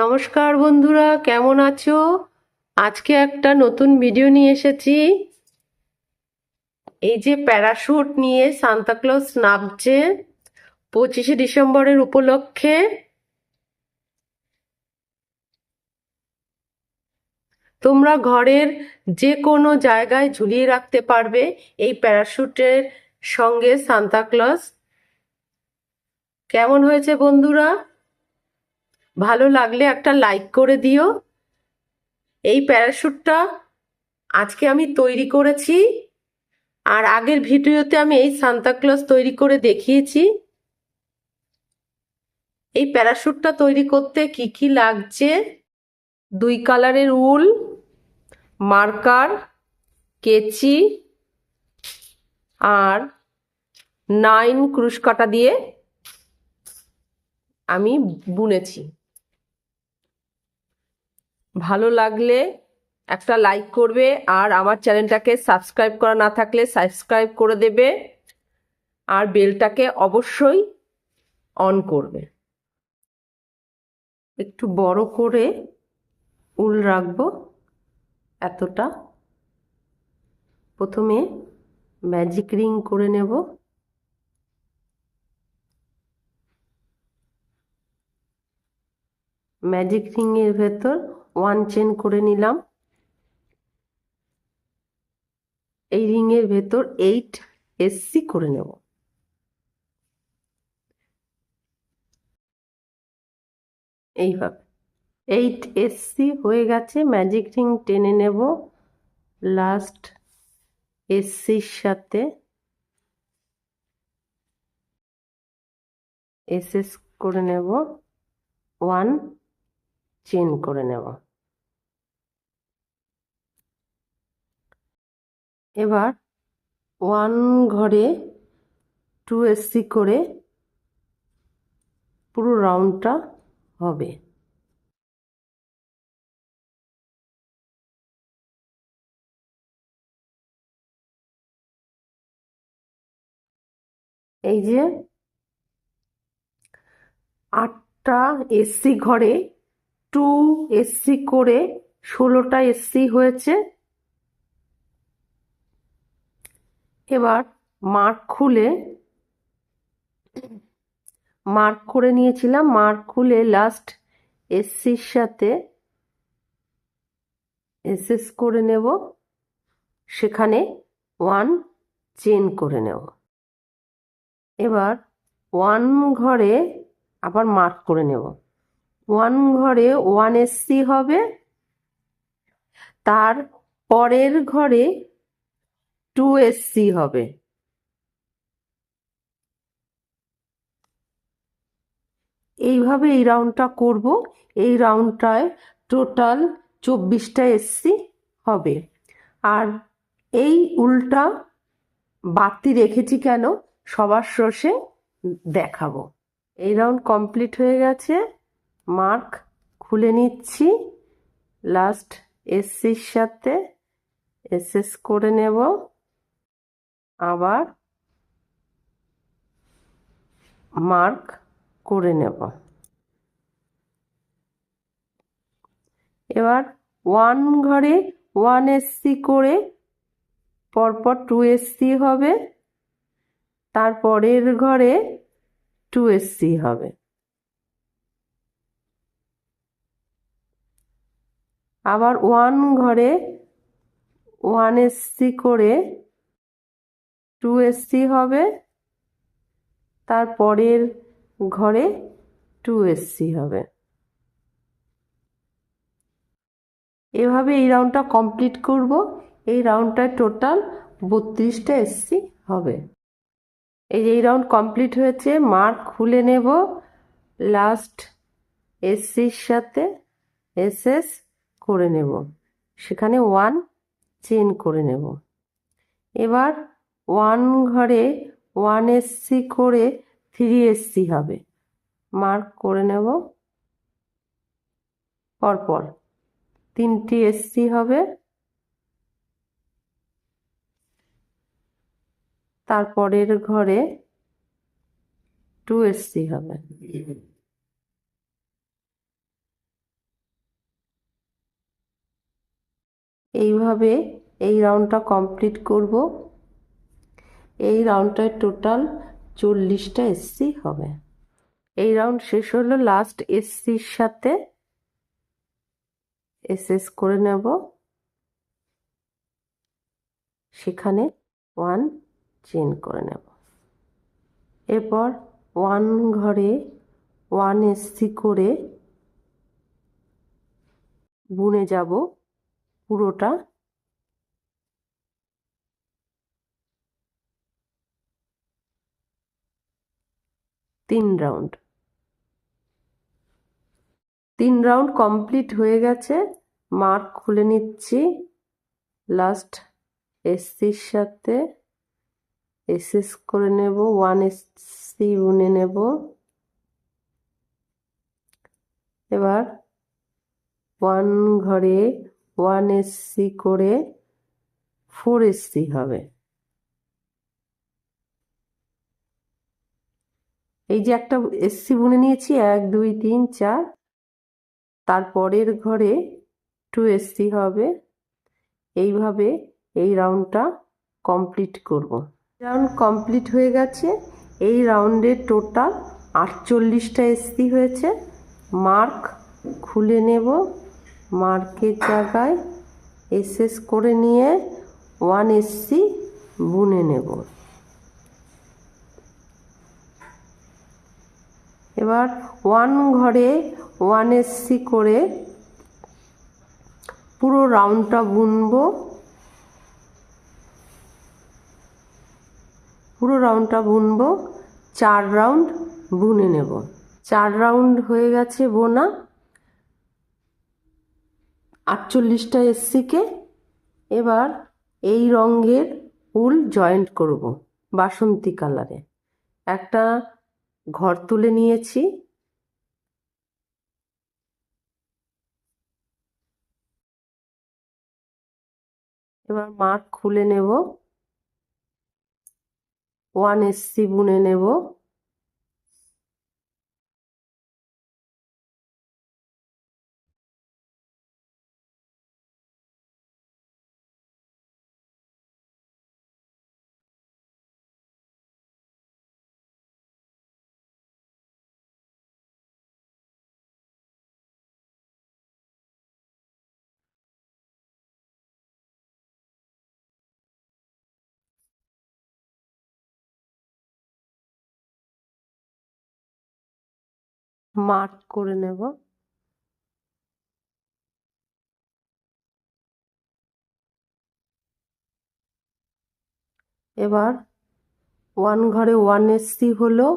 নমস্কার বন্ধুরা, কেমন আছো? আজকে একটা নতুন ভিডিও নিয়ে এসেছি। এই যে প্যারাশুট নিয়ে সান্তাক্লজ নামছে পঁচিশে ডিসেম্বরের উপলক্ষে। তোমরা ঘরের যে কোনো জায়গায় ঝুলিয়ে রাখতে পারবে এই প্যারাশুটের সঙ্গে সান্তাক্লজ কেমন হয়েছে বন্ধুরা? ভালো লাগলে একটা লাইক করে দিও। এই প্যারাশুটটা আজকে আমি তৈরি করেছি। আর আগের ভিডিওতে আমি এই সান্তাক্লজ তৈরি করে দেখিয়েছি। এই প্যারাশুটটা তৈরি করতে কি কি লাগছে? দুই কালারের উল মার্কার কেচি আর নাইন ক্রুশ কাটা দিয়ে আমি বুনেছি। ভালো লাগলে একটা লাইক করবে আর আমার চ্যানেলটাকে সাবস্ক্রাইব করা না থাকলে সাবস্ক্রাইব করে দেবে আর বেলটাকে অবশ্যই অন করবে। একটু বড় করে উল রাখব এতটা। প্রথমে ম্যাজিক রিং করে নেব। ম্যাজিক রিংয়ের ভেতর ওয়ান চেন করে নিলাম। এই রিংয়ের ভেতর এইট এসসি করে নেব। এইভাবে। এইট এসসি হয়ে গেছে ম্যাজিক রিং টেনে নেব। লাস্ট এসসির সাথে এসএস করে নেব। ওয়ান চেন করে নেব। এবার ওয়ান ঘরে টু এসি করে পুরো রাউন্ডটা হবে। এই যে আটটা এসি ঘরে টু এসি করে ষোলোটা এসি হয়েছে। এবার মার্ক খুলে মার্ক করে নিয়েছিলাম। মার্ক খুলে লাস্ট এসসির সাথে এসএস করে নেব। সেখানে ওয়ান চেন করে নেব। এবার ওয়ান ঘরে আবার মার্ক করে নেব। ওয়ান ঘরে ওয়ান এসসি হবে। তার পরের ঘরে টু এসসি হবে। এইভাবে এই রাউন্ডটা করব। এই রাউন্ডটায় টোটাল চব্বিশটা এসসি হবে। আর এই উল্টা বাড়তি রেখেছি কেন? সবার শেষে দেখাবো। এই রাউন্ড কমপ্লিট হয়ে গেছে। মার্ক খুলে নিচ্ছি। লাস্ট এসসির সাথে এসএস করে নেব। আবার মার্ক করে নেব। এবার ওয়ান ঘরে ওয়ান এসসি করে পরপর টু এসসি হবে, তারপরের ঘরে টু এসসি হবে। আবার ওয়ান ঘরে ওয়ান এসসি করে টু এসসি হবে। তারপরের ঘরে টু এসসি হবে। এভাবে এই রাউন্ডটা কমপ্লিট করব। এই রাউন্ডটায় টোটাল বত্রিশটা এসসি হবে। এই যে এই রাউন্ড কমপ্লিট হয়েছে, মার্ক খুলে নেব। লাস্ট এসসির সাথে এসএস করে নেব। সেখানে ওয়ান চেন করে নেব। এবার ওয়ান ঘরে ওয়ান এসসি করে থ্রি এসসি হবে। মার্ক করে নেব। পরপর তিনটি এসসি হবে। তারপরের ঘরে টু এসসি হবে। এইভাবে এই রাউন্ডটা কমপ্লিট করব। এই রাউন্ডটায় টোটাল চল্লিশটা এসসি হবে। এই রাউন্ড শেষ হলো লাস্ট এসসির সাথে এসএস করে নেব। সেখানে ওয়ান চেন করে নেব। এরপর ওয়ান ঘরে ওয়ান এসসি করে বুনে যাব পুরোটা। তিন রাউন্ড তিন রাউন্ড কমপ্লিট হয়ে গেছে। মার্ক খুলে নিচ্ছি। লাস্ট এসসির সাথে এসএস করে নেব। ওয়ান এসসি বুনে নেব। এবার ওয়ান ঘরে ওয়ান এসসি করে ফোর এসসি হবে। এই যে একটা এসসি বুনে নিয়েছি, এক, দুই, তিন, চার। তারপরের ঘরে টু এসসি হবে। এইভাবে এই রাউন্ডটা কমপ্লিট করব। রাউন্ড কমপ্লিট হয়ে গেছে। এই রাউন্ডে টোটাল আটচল্লিশটা এসসি হয়েছে। মার্ক খুলে নেব। মার্কের জায়গায় এসএস করে নিয়ে ওয়ান এসসি বুনে নেব। এবার ওয়ান ঘরে ওয়ান এসসি করে পুরো রাউন্ডটা বুনবো। পুরো রাউন্ডটা বুনবো, চার রাউন্ড বুনে নেব। চার রাউন্ড হয়ে গেছে বোনা। আটচল্লিশটা এসসিকে এবার এই রঙের উল জয়েন্ট করব, বাসন্তী কালারে একটা ঘর তুলে নিয়েছি। এবার মার্ক খুলে নেব। ওয়ান এসসি বুনে নেব। মার্ক করে নেব। এবার ওয়ান ঘরে ওয়ান এসসি হলো,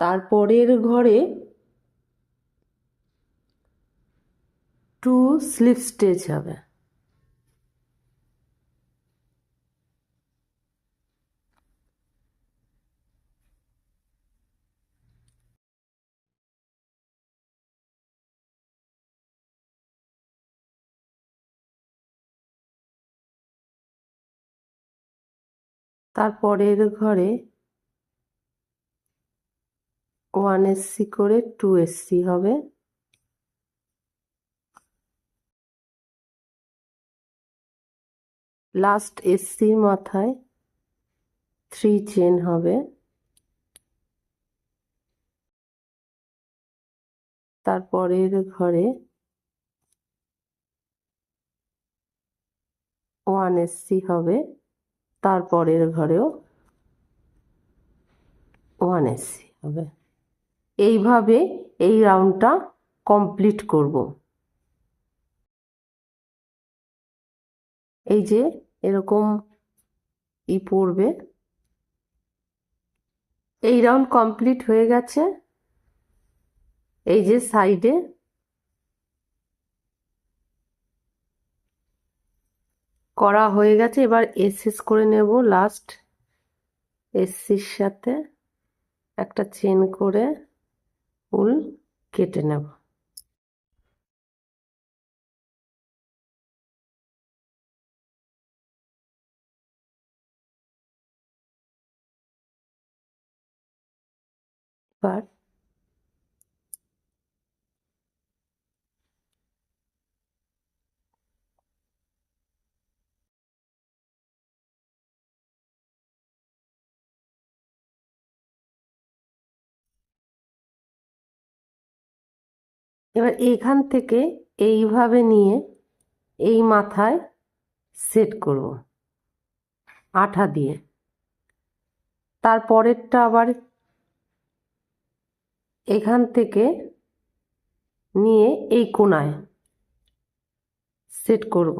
তারপরের ঘরে টু স্লিপ স্টেজ হবে। তারপরের ঘরে ওয়ান এসসি করে টু এসসি হবে। লাস্ট এসসির মাথায় থ্রি চেন হবে। তারপরের ঘরে ওয়ান এসসি হবে। তারপরের ঘরেও ওয়ান এসসি হবে। এইভাবে এই রাউন্ডটা কমপ্লিট করব। এই যে এরকম ই পড়বে। এই রাউন্ড কমপ্লিট হয়ে গেছে। এই যে সাইডে করা হয়ে গেছে। এবার এসএস করে নেব লাস্ট এসসির সাথে। একটা চেন করে উল কেটে নেব। এবার এবার এইখান থেকে এইভাবে নিয়ে এই মাথায় সেট করব, আঠা দিয়ে। তারপরেরটা আবার এখান থেকে নিয়ে এই কোনায় সেট করব।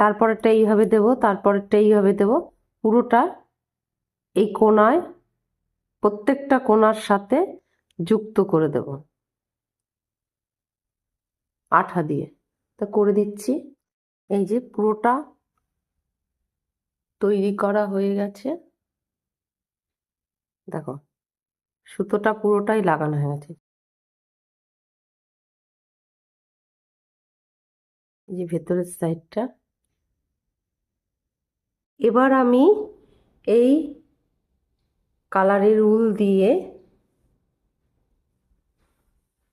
তারপরেরটা এইভাবে দেব, তারপরেরটা এইভাবে দেব, পুরোটা এই কোণায় প্রত্যেকটা কোণার সাথে যুক্ত করে দেব। আঠা দিয়ে। তা করে দিচ্ছি। এই যে পুরোটা তৈরি করা হয়ে গেছে। দেখো, সুতোটা পুরোটাই লাগানো হয়ে গেছে। যে ভেতরের সাইডটা এবার আমি এই কালারের উল দিয়ে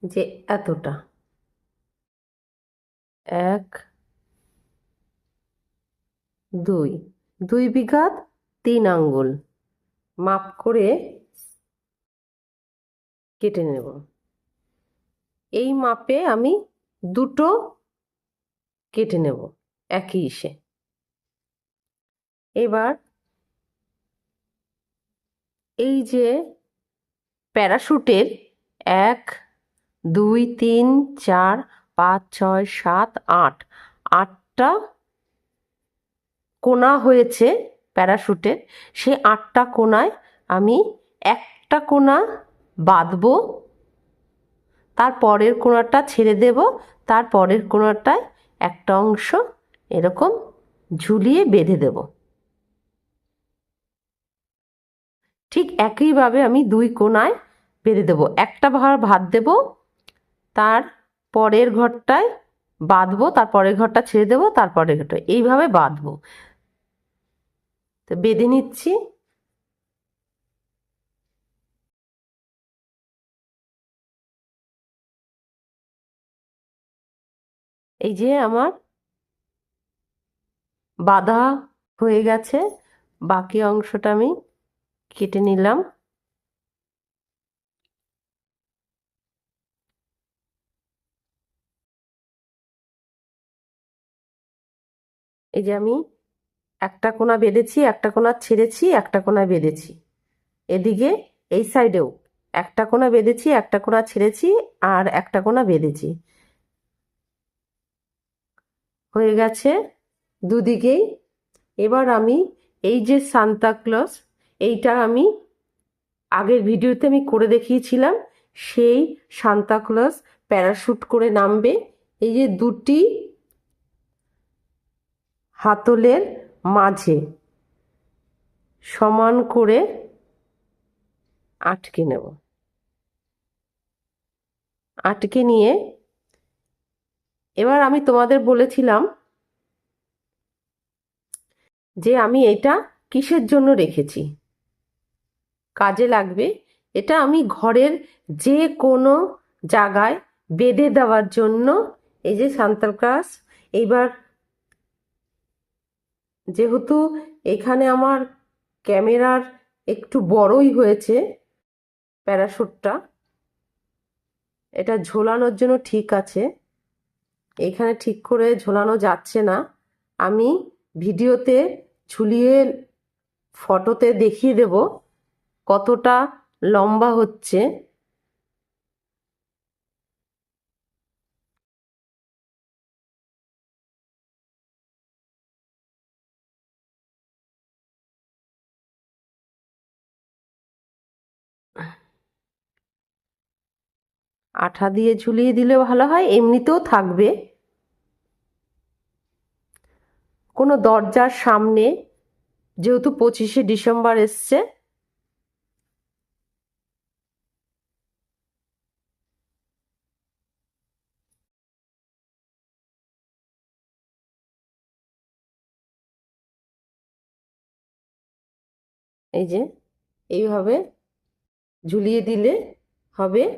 যে এতটা। এক, দুই দুই বিঘা তিন আঙ্গুল। মাপ করে কেটে নেব। এই মাপে আমি দুটো কেটে নেব, একই ইসে। এবার এই যে প্যারাশুটের এক, দুই, তিন, চার, পাঁচ, ছয়, সাত, আট, আটটা কোনা হয়েছে প্যারাশুটের। সেই আটটা কোনায় আমি একটা কোনা বাঁধবো, তার পরের কোনাটা ছেড়ে দেব, তার পরের কোনাটায় একটা অংশ এরকম ঝুলিয়ে বেঁধে দেব। ঠিক একইভাবে আমি দুই কোনায় বেঁধে দেবো। একটা ভার ভাত দেব, তার পরের ঘরটায় বাঁধবো, তার পরের ঘরটা ছেড়ে দেবো তারপরের ঘরটা। এইভাবে বাঁধবো। তো বেঁধে নিচ্ছি। এই যে আমার বাঁধা হয়ে গেছে, বাকি অংশটা আমি কেটে নিলাম। এই যে আমি একটা কোনা বেঁধেছি, একটা কোনা ছেড়েছি, একটা কোনা বেঁধেছি। এদিকে এই সাইডেও একটা কোনা বেঁধেছি, একটা কোনা ছেড়েছি আর একটা কোনা বেঁধেছি। হয়ে গেছে দুদিকেই। এবার আমি এই যে সান্তাক্লজ এইটা আমি আগের ভিডিওতে আমি করে দেখিয়েছিলাম। সেই সান্তাক্লজ প্যারাশুট করে নামবে। এই যে দুটি হাতলের মাঝে সমান করে আটকে নেব। আটকে নিয়ে এবার আমি তোমাদের বলেছিলাম যে আমি এটা কিসের জন্য রেখেছি? কাজে লাগবে। এটা আমি ঘরের যে কোনো জায়গায় বেঁধে দেওয়ার জন্য এই যে সান্তাল ক্লাস, এইবার যেহেতু এখানে আমার ক্যামেরার একটু বড়ই হয়েছে প্যারাশুটটা, এটা ঝোলানোর জন্য ঠিক আছে। এখানে ঠিক করে ঝোলানো যাচ্ছে না। আমি ভিডিওতে ঝুলিয়ে ফটোতে দেখিয়ে দেব। কতটা লম্বা হচ্ছে? আঠা দিয়ে ঝুলিয়ে দিলে ভালো হয়, এমনিতেও থাকবে। কোনো দরজার সামনে যেহেতু পঁচিশে ডিসেম্বর এসছে এই যে এইভাবে ঝুলিয়ে দিলে হবে